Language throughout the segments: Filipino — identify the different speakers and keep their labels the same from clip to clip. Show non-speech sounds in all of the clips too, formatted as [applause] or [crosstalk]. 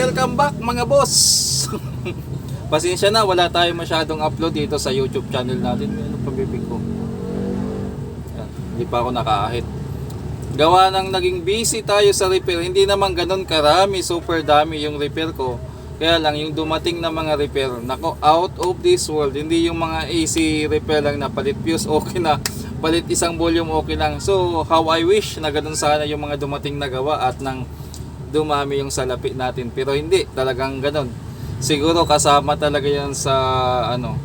Speaker 1: welcome back mga boss! [laughs] Pasensya na, wala tayong masyadong upload dito sa YouTube channel natin. Ano pabibig ko? Hindi pa ako nakaahit. Gawa ng naging busy tayo sa repair. Hindi naman ganun karami, super dami yung repair ko. Kaya lang yung dumating na mga repair, nako out of this world. Hindi yung mga AC repair lang na palit fuse, [laughs] okay na. Palit isang volume, okay lang. So, how I wish na ganun sana yung mga dumating na gawa at nang dumami yung salapi natin. Pero hindi, talagang ganun. Siguro kasama talaga yan sa ano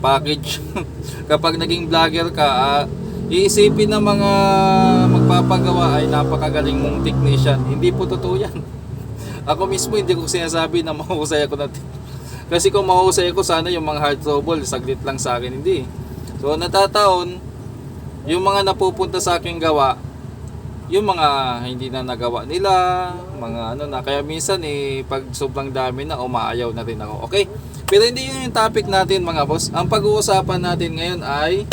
Speaker 1: package. [laughs] Kapag naging vlogger ka, ah, iisipin ng mga magpapagawa ay napakagaling mong technician. Hindi po totoo yan. [laughs] Ako mismo hindi ko sinasabi na mahusay ako natin. [laughs] Kasi kung mahusay ako, sana yung mga hard trouble, saglit lang sa akin. Hindi. So natataon, yung mga napupunta sa aking gawa, yung mga hindi na nagawa nila, mga ano na. Kaya minsan eh, pag sobrang dami na, umaayaw na rin ako. Okay? Pero hindi yun yung topic natin mga boss. Ang pag-uusapan natin ngayon ay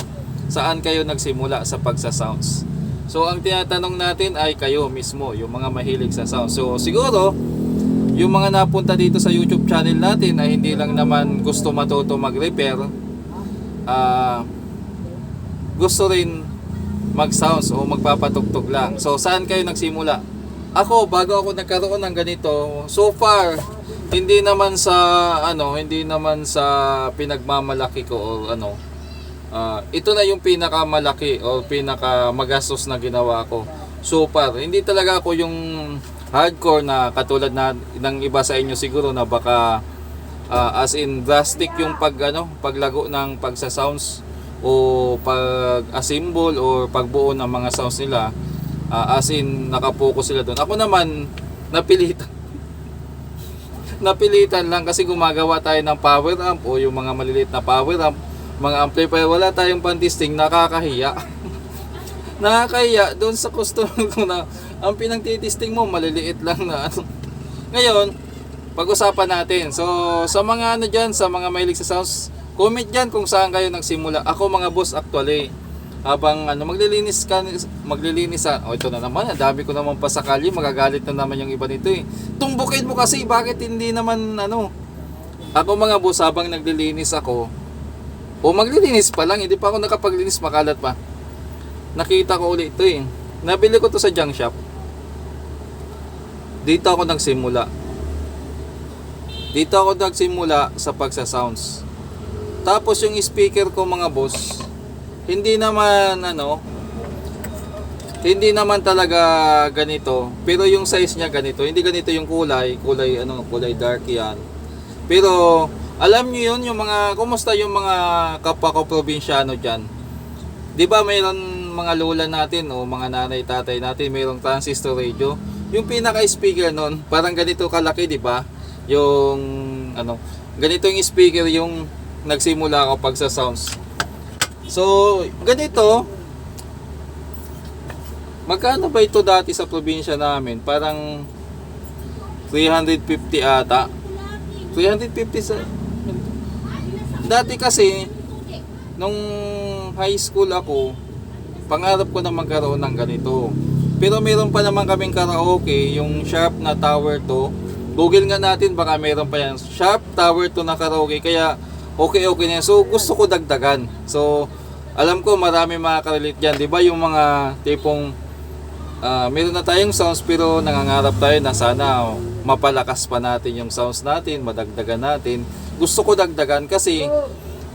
Speaker 1: saan kayo nagsimula sa pagsa-sounds. So ang tinatanong natin ay kayo mismo, yung mga mahilig sa sounds. So siguro, yung mga napunta dito sa YouTube channel natin ay hindi lang naman gusto matuto mag-repair, ah gusto rin mag-sounds o magpapatugtog lang. So, saan kayo nagsimula? Ako, bago ako nagkaroon ng ganito, so far, hindi naman sa, ano, hindi naman sa pinagmamalaki ko o ano, ah, ito na yung pinakamalaki o pinaka magastos na ginawa ko. So far, hindi talaga ako yung hardcore na katulad na ng iba sa inyo siguro na baka ah, as in drastic yung pag ano, paglago ng pagsa-sounds o pag-assemble or pagbuo ng mga sounds nila ah, as in nakapokus sila doon. Ako naman napilitan [laughs] napilitan lang kasi gumagawa tayo ng power amp o yung mga maliliit na power amp, mga amplifier, wala tayong pandisting, nakakahiya. [laughs] nakakahiya doon sa customer ko na ang pinagtitisting mo maliliit lang na ano. [laughs] Ngayon, pag-usapan natin. So, sa mga ano dyan, sa mga mahilig sa sounds, comment dyan kung saan kayo nagsimula. Ako mga boss actually, habang ano maglilinis ka maglilinis sa oh ito na naman ang dami ko naman pa sa kalye magagalit na naman yung iba nito eh. Tumbukin mo kasi bakit hindi naman ano? Ako mga boss habang naglilinis ako o maglilinis pa lang hindi pa ako nakapaglinis makalat pa. Nakita ko ulit ito eh. Nabili ko to sa junk shop. Dito ako nagsimula. Dito ako nagsimula sa pagsa sounds tapos yung speaker ko mga boss hindi naman ano hindi naman talaga ganito pero yung size niya ganito hindi ganito yung kulay kulay ano kulay dark yan. Pero alam niyo yun yung mga kumusta yung mga kapwa ko probinsyano diyan di ba mayroon mga lola natin o mga nanay tatay natin mayroong transistor radio? Yung pinaka speaker nun parang ganito kalaki di ba? Yung ano ganito yung speaker yung nagsimula ako pag sa sounds So, ganito. Magkano ba ito dati sa probinsya namin? Parang 350 ata. 350 sa... Dati kasi, nung high school ako, pangarap ko na magkaroon ng ganito. Pero meron pa naman kaming karaoke, yung Sharp na Tower 2. Google nga natin, baka meron pa yan. Sharp Tower 2 na karaoke. Kaya, okay okay na. So gusto ko dagdagan. So alam ko marami makaka-relate dyan. Di ba yung mga tipong ah, meron na tayong sounds pero nangangarap tayo na sana mapalakas pa natin yung sounds natin, madagdagan natin. Gusto ko dagdagan kasi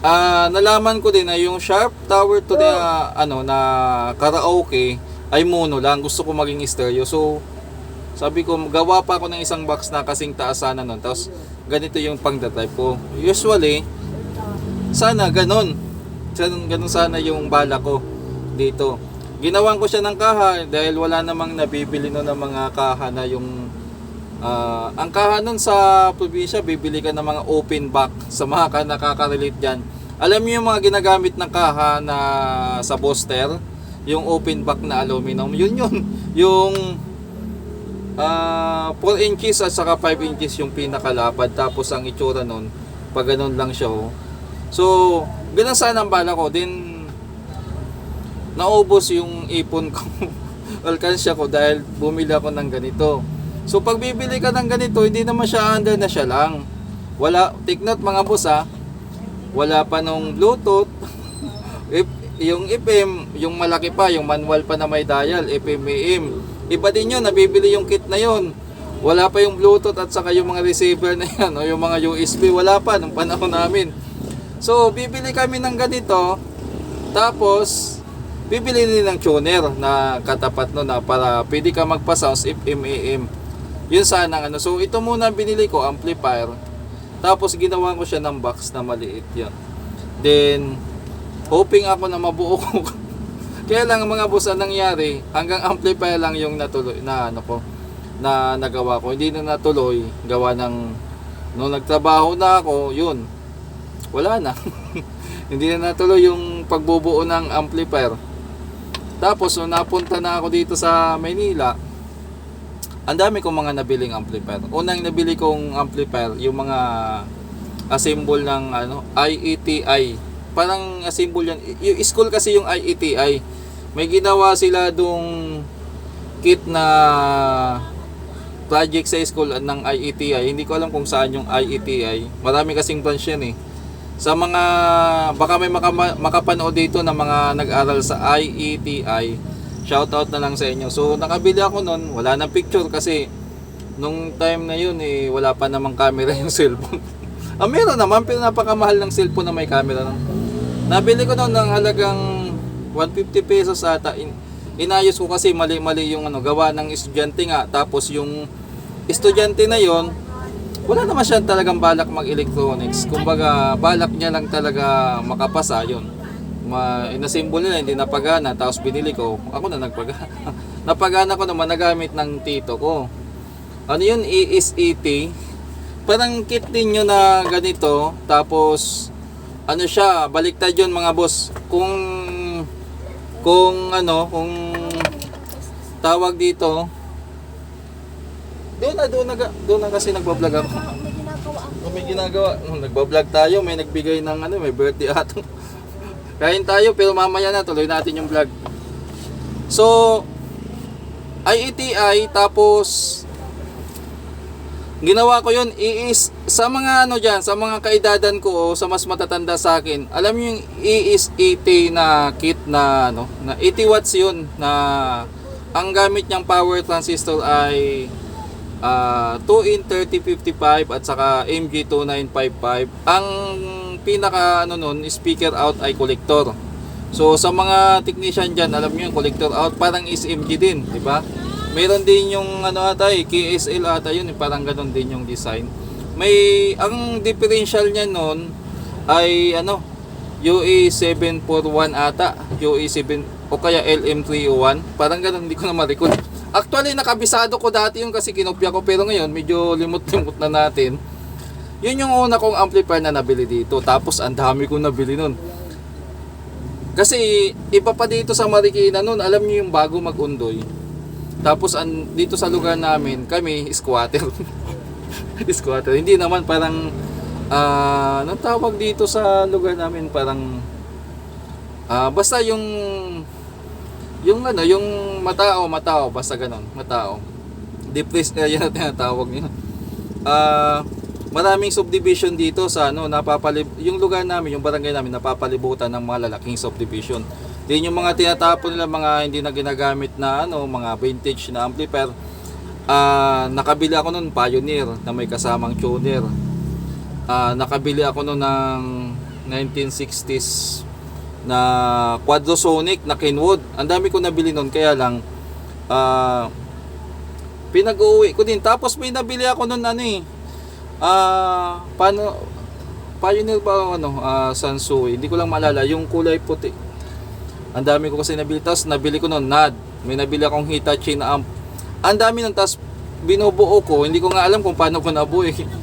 Speaker 1: ah, nalaman ko din na yung Sharp Tower to the ano na karaoke ay mono lang. Gusto ko maging stereo. So sabi ko, gawa pa ako ng isang box na kasing taas sana nun. Tapos, ganito yung pang-drive ko. Usually, sana ganon. Sana, ganon sana yung bala ko dito. Ginawan ko siya ng kaha dahil wala namang nabibili nun ng mga kaha na yung ah, ang kaha nun sa probinsya, bibili ka ng mga open back sa mga ka nakaka-relate dyan. Alam niyo yung mga ginagamit ng kaha na sa Boster, yung open back na aluminum, yun yun. [laughs] Yung Ah, 4 inches at saka 5 inches yung pinakalapad tapos ang itsura nun pag ganun lang siya oh. So, sana ang bala ko. Then naubos yung ipon ko. [laughs] Alkansya ko dahil bumili ako ng ganito. So pag bibili ka ng ganito, hindi naman siya under na siya lang. Wala, take note mga boss ha, wala pa nung Bluetooth. [laughs] If, yung FM, yung malaki pa, yung manual pa na may dial, FM, AM. Iba din yun, nabibili yung kit na yun. Wala pa yung Bluetooth at saka yung mga receiver na [laughs] yan, o yung mga USB, wala pa nung panahon namin. So, bibili kami ng ganito, tapos, bibili din ng tuner na katapat no na para pwede ka magpa-sounds if MAM. Yun sana ano. So, ito muna binili ko, amplifier. Tapos, ginawa ko siya ng box na maliit yan. Then, hoping ako na mabuo ko. [laughs] Kaya lang mga boss ang nangyari, hanggang amplifier lang yung natuloy na ano ko na nagawa ko. Hindi na natuloy gawa ng nung nagtrabaho na ako, yun. Wala na. [laughs] Hindi na natuloy yung pagbubuo ng amplifier. Tapos nung napunta na ako dito sa Maynila, ang dami kong mga nabiling amplifier. Unang nabili kong amplifier, yung mga assemble ng ano, IETI. Parang assemble yan. Yung school kasi yung IETI. May ginawa sila dung kit na project sa school ng IETI. Hindi ko alam kung saan yung IETI. Marami kasing branch yan eh. Sa mga, baka may makama, makapanood dito ng mga nag-aral sa IETI, shoutout na lang sa inyo. So, nakabili ako nun, wala nang picture kasi nung time na yun eh, wala pa namang camera [laughs] yung cellphone. ah, meron naman, pero napakamahal ng cellphone na may camera. nun. Nabili ko noon ng halagang 150 pesos ata. In, inayos ko kasi mali-mali yung ano, gawa ng estudyante nga. Tapos yung estudyante na yon wala naman siya talagang balak mag-electronics. Kumbaga, balak niya lang talaga makapasa yon. Ma inasimbol nila, hindi napagana. Tapos binili ko, ako na nagpagana. [laughs] napagana ko naman, nagamit ng tito ko. Ano yun? ESET. Parang kit din yun na ganito. Tapos, ano siya, baliktad yun mga boss. Kung, kung ano, kung tawag dito, doon na, doon na, doon na kasi nagbablog ako.
Speaker 2: May ginagawa ako.
Speaker 1: Kung may ginagawa, nung nagbablog tayo, may nagbigay ng ano, may birthday [laughs] ato. Kain tayo, pero mamaya na, tuloy natin yung vlog. So, IETI, tapos, ginawa ko yun, iis, sa mga ano dyan, sa mga kaidadan ko, o sa mas matatanda sa akin, alam niyo yung ES80 na kit na, ano, na 80 watts yun, na, ang gamit niyang power transistor ay Ah, 2 in 3055 at saka MG2955. Ang pinaka ano nun, speaker out ay collector. So sa mga technician diyan, alam niyo yung collector out parang SMG din, di ba? Meron din yung ano ata eh, KSL ata yun, eh, parang ganun din yung design. May ang differential niya nun ay ano, UE741 ata, UE7 o kaya LM301, parang ganun hindi ko na ma-recall. Actually, nakabisado ko dati yung kasi kinopya ko pero ngayon medyo limot-limot na natin. Yun yung una kong amplifier na nabili dito. Tapos ang dami kong nabili nun. Kasi iba pa dito sa Marikina nun, alam niyo yung bago mag-undoy. Tapos an, dito sa lugar namin, kami squatter. [laughs] squatter. Hindi naman parang ah anong tawag dito sa lugar namin parang ah basta yung yung ano, yung matao, matao, basta ganun, matao. Depressed area na tinatawag nila. Ah, maraming subdivision dito sa ano, napapalib yung lugar namin, yung barangay namin napapalibutan ng mga lalaking subdivision. Din yung mga tinatapon nila mga hindi na ginagamit na ano, mga vintage na amplifier. Ah, nakabili ako noon Pioneer na may kasamang tuner. Ah, nakabili ako noon ng 1960s na Quadrasonic na Kenwood. Ang dami ko nabili noon kaya lang ah pinag-uwi ko din. Tapos may nabili ako noon ano eh. Ah, paano Pioneer ba ano, ah Sansui. Hindi ko lang maalala yung kulay puti. Ang dami ko kasi nabili. Tapos nabili ko noon NAD. May nabili akong Hitachi na amp. Ang dami nun. Tapos binubuo ko. Hindi ko nga alam kung paano ko nabuo eh. [laughs]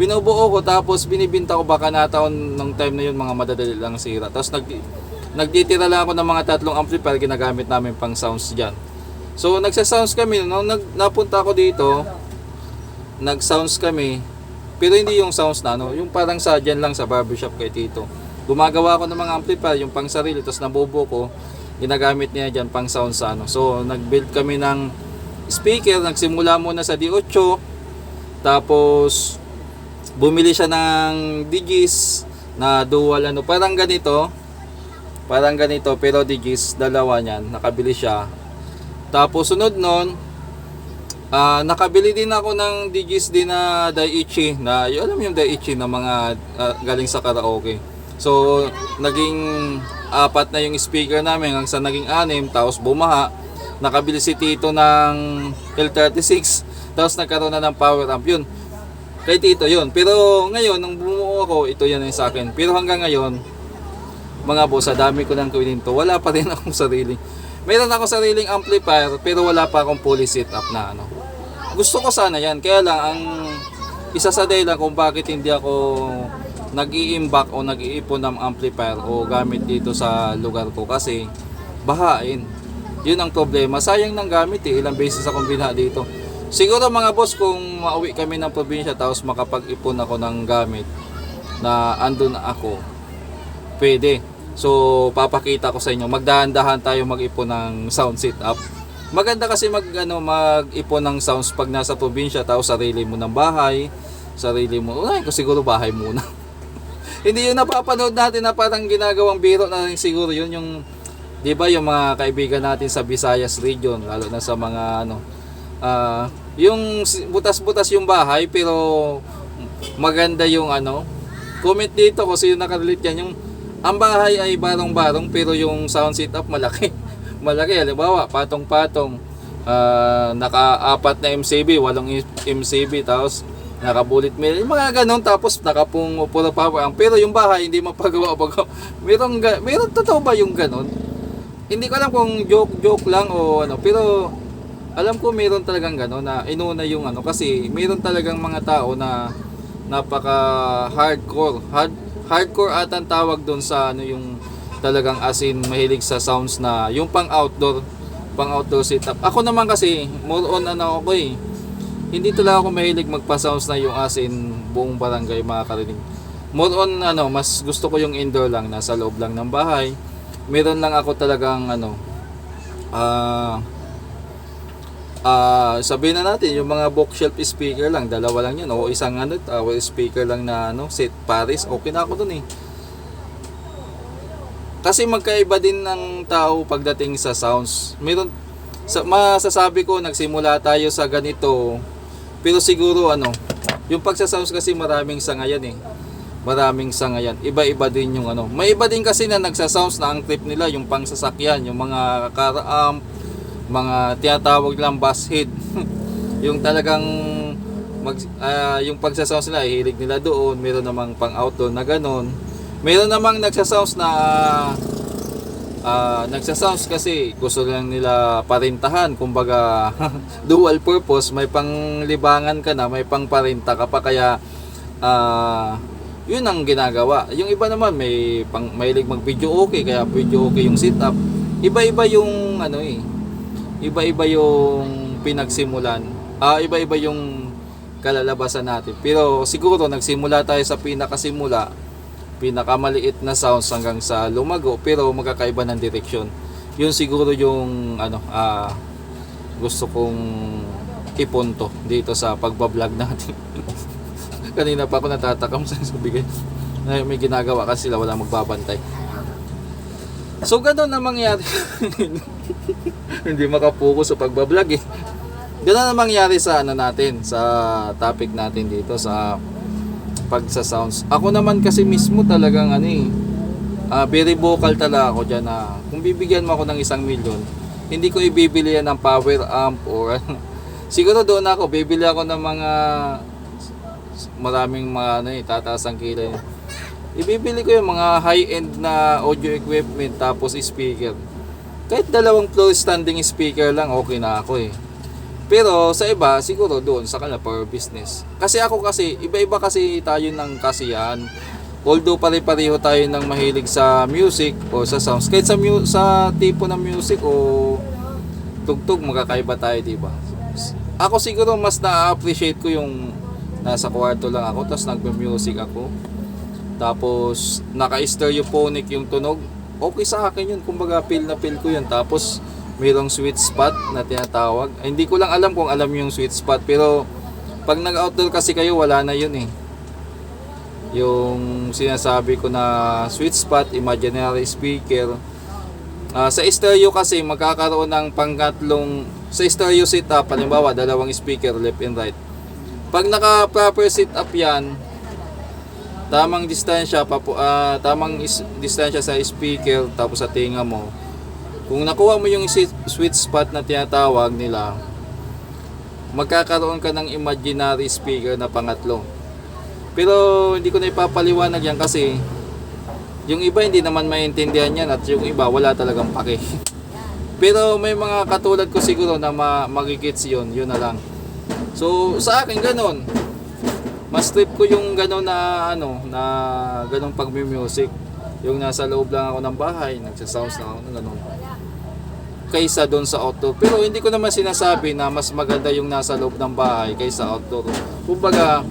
Speaker 1: binubuo ko tapos binibinta ko baka nataon nung time na yun mga madadali lang sira. Tapos nag nagtitira lang ako ng mga tatlong amplifier ginagamit namin pang sounds diyan. So nagsa-sounds kami nung nag, napunta ako dito, nag-sounds kami. Pero hindi yung sounds na ano, yung parang sa dyan lang sa barbershop kay Tito. Gumagawa ako ng mga amplifier, yung pang sarili, tapos nabubo ko, ginagamit niya dyan pang sounds sa ano. So nag-build kami ng speaker, nagsimula muna sa D8, tapos bumili siya ng Digis na dual ano, parang ganito. Parang ganito, pero Digis, dalawa niyan, nakabili siya. Tapos sunod nun, ah nakabili din ako ng Digis din na Daiichi na yung alam yung Daiichi na mga ah, galing sa karaoke. So naging apat na yung speaker namin hanggang sa naging anim tapos bumaha. Nakabili si Tito ng L36 tapos nagkaroon na ng power amp yun. Kay Tito yun. Pero ngayon nung bumuo ako ito yan yung sa akin. Pero hanggang ngayon mga boss, sa dami ko nang to wala pa rin [laughs] akong sarili. Meron ako sariling amplifier pero wala pa akong fully set up na ano. Gusto ko sana yan. Kaya lang ang isa sa dahilan kung bakit hindi ako nag-iimbak o nag-iipon ng amplifier o gamit dito sa lugar ko kasi bahain. Yun ang problema. Sayang ng gamit eh. Ilang beses akong binha dito. Siguro mga boss kung mauwi kami ng probinsya tapos makapag-ipon ako ng gamit na andun ako, pwede. So, papakita ko sa inyo. Magdahan-dahan tayo mag-ipon ng sound setup. Maganda kasi mag ano mag-ipon ng sounds pag nasa probinsya tapos sarili mo ng bahay, sarili mo. Unahin ko siguro bahay muna. [laughs] Hindi yun napapanood natin na parang ginagawang biro na siguro yun yung 'di ba yung mga kaibigan natin sa Visayas region lalo na sa mga ano ah yung butas-butas yung bahay pero maganda yung ano. Comment dito kasi yung nakarelate yan yung ang bahay ay barong-barong pero yung sound setup malaki. [laughs] Malaki. Halimbawa patong-patong. Ah, naka-apat na MCB walong MCB tapos naka-bullet yung mga ganun tapos nakapung puro power amp. Pero yung bahay hindi mapagawa [laughs] pag meron ga- meron totoo ba yung ganun? Hindi ko alam kung joke joke lang o ano pero alam ko meron talagang gano'n na inuna yung ano kasi meron talagang mga tao na napaka hardcore hard, hardcore ata ang tawag doon sa ano yung talagang asin mahilig sa sounds na yung pang outdoor pang outdoor setup. Ako naman kasi more on ano ako eh hindi talaga ako mahilig magpa-sounds na yung asin buong barangay makakarinig. More on ano mas gusto ko yung indoor lang nasa loob lang ng bahay. Meron lang ako talagang ano ah ah sabihin na natin yung mga bookshelf speaker lang dalawa lang yun. O isang ano tower speaker lang na ano set Paris. Okay na ako dun eh. Kasi magkaiba din ng tao pagdating sa sounds. Meron sa, masasabi ko nagsimula tayo sa ganito. Pero siguro ano yung pagsa-sounds kasi maraming sa ngayon eh. Maraming sa ngayon iba-iba din yung ano. May iba din kasi na nagsa-sounds na ang trip nila yung pang sasakyan yung mga car amp mga tinatawag lang bass head. [laughs] Yung talagang mag, ah, yung pagsasounds nila hilig nila doon. Meron namang pang outdoor na ganon meron namang nagsasounds na ah nagsasounds kasi gusto lang nila parintahan. Kumbaga [laughs] dual purpose. May panglibangan ka na may pang parinta ka pa. Kaya ah yun ang ginagawa. Yung iba naman may pang mahilig mag video okay. Kaya video okay yung setup. Iba-iba yung ano eh iba-iba yung pinagsimulan. Ah, iba-iba yung kalalabasan natin. Pero siguro nagsimula tayo sa pinakasimula, pinakamaliit na sounds hanggang sa lumago, pero magkakaiba ng direksyon. Yun siguro yung ano, ah, gusto kong ipunto dito sa pagbablog natin. [laughs] Kanina pa ako natatakam sa na may ginagawa kasi sila wala magbabantay. So ganun na mangyari. [laughs] [laughs] hindi makapokus sa pagbablog eh. Ganun na mangyari sa ano natin, sa topic natin dito sa pagsa sounds. Ako naman kasi mismo talagang ano eh, ah, very vocal talaga ako dyan na kung bibigyan mo ako ng isang milyon, hindi ko ibibili yan ng power amp or. [laughs] Siguro doon ako, bibili ako ng mga maraming mga ano eh, tataas ang kilay. Ibibili ko yung mga high-end na audio equipment tapos speaker kahit dalawang floor standing speaker lang okay na ako eh. Pero sa iba siguro doon sa kanila for business. Kasi ako kasi iba-iba kasi tayo ng kasiyahan. Although pare-pareho tayo ng mahilig sa music o sa sounds. Kahit sa mu- sa tipo ng music o tugtog magkakaiba tayo, di ba? Ako siguro mas na-appreciate ko yung nasa kwarto lang ako tapos nagme-music ako. Tapos naka-stereophonic yung tunog okay sa akin yun. Kumbaga, feel na feel ko yun. Tapos, mayroong sweet spot na tinatawag. Ay, hindi ko lang alam kung alam yung sweet spot pero pag nag-outdoor kasi kayo wala na yun eh. Yung sinasabi ko na sweet spot, imaginary speaker. Ah, sa stereo kasi magkakaroon ng pangkatlong sa stereo setup, halimbawa dalawang speaker left and right. Pag naka proper setup yan, tamang distansya papu, ah, tamang is, distansya sa speaker tapos sa tinga mo. Kung nakuha mo yung sweet spot na tinatawag nila, magkakaroon ka ng imaginary speaker na pangatlo. Pero hindi ko na ipapaliwanag yan kasi yung iba hindi naman maintindihan yan at yung iba wala talagang pake. [laughs] Pero may mga katulad ko siguro na ma magigits yun, yun na lang. So sa akin ganun. Mas trip ko yung ganun na ano, na ganung pagmi-music. Yung nasa loob lang ako ng bahay, nagsa-sounds lang ako ng ganun. Kaysa doon sa outdoor. Pero hindi ko naman sinasabi na mas maganda yung nasa loob ng bahay kaysa outdoor. Kumbaga,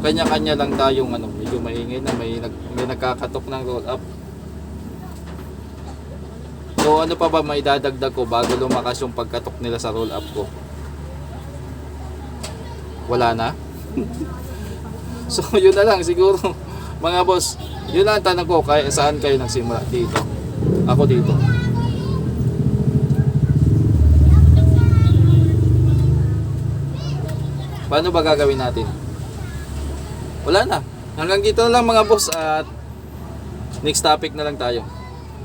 Speaker 1: kanya-kanya lang tayong ano, medyo maingay na may, nag, may nagkakatok ng roll up. So ano pa ba may dadagdag ko bago lumakas yung pagkatok nila sa roll up ko? Wala na? [laughs] [laughs] so yun na lang siguro [laughs] mga boss. Yun lang ang tanong ko kaya saan kayo nagsimula dito? Ako dito. Paano ba gagawin natin? Wala na. Hanggang dito lang mga boss at next topic na lang tayo.